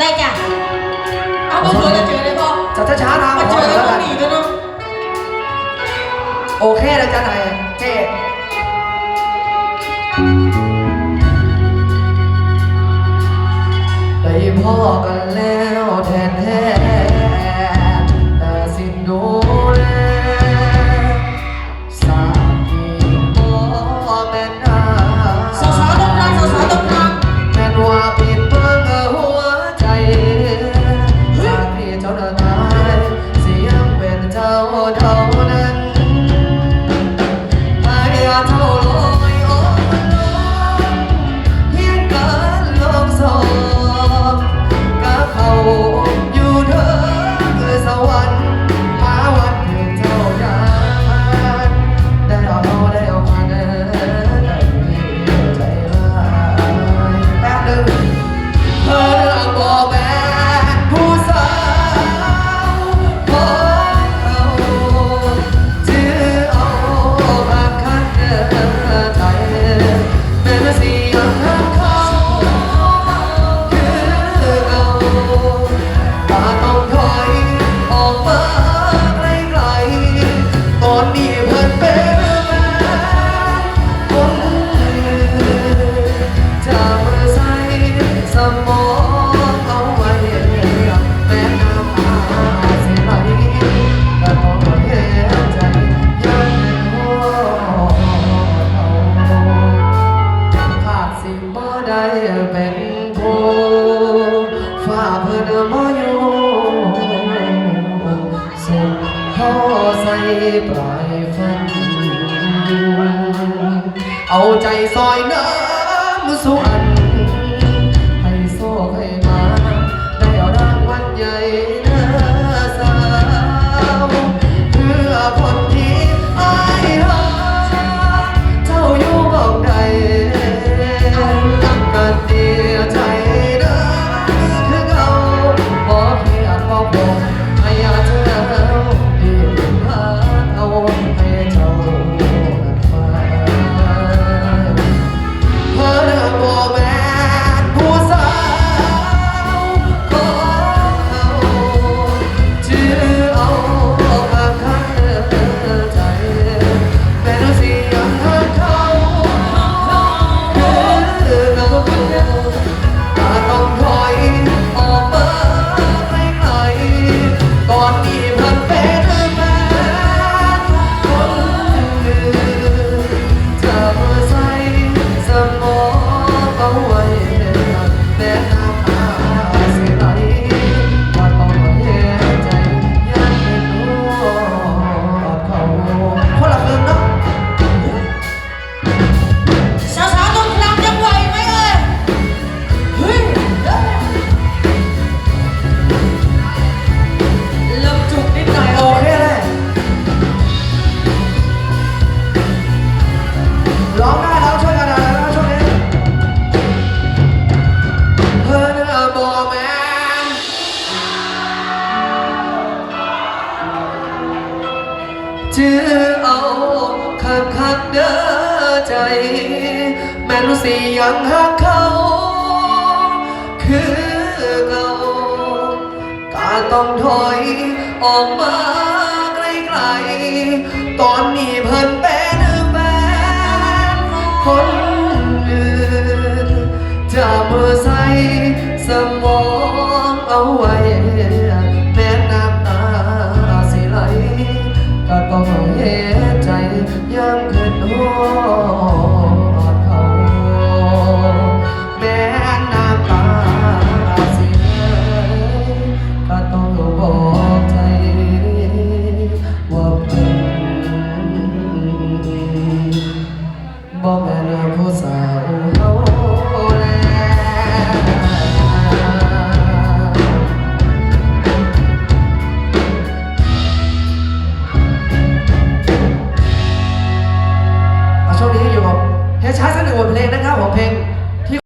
ได้จ้ะเอาไปอร์โทรจะเจอเลยพ่อจะช้าๆนะมาเจอแล้วต้หนีกันเนาะโอเคนะจ๊ะนายเจ๊ไปพ่อกันแล้ว เจ้าเท่านั้น เพื่อนมาอยู่สุขเขาใส่ปลายฟันเอาใจซอยน้ำสุอัน จื้อเอาคักคักเด้อใจ แม่รู้สิยังหักเขาคือเก่าการต้องถอยออกมาไกลๆตอนนี้เพิ่นเป็นามขึ้นหอดเขาแม่น้ำตาเอ่ยก็ต้องบอกใจ ว่าเพิ่นบ่แม่นผู้สาว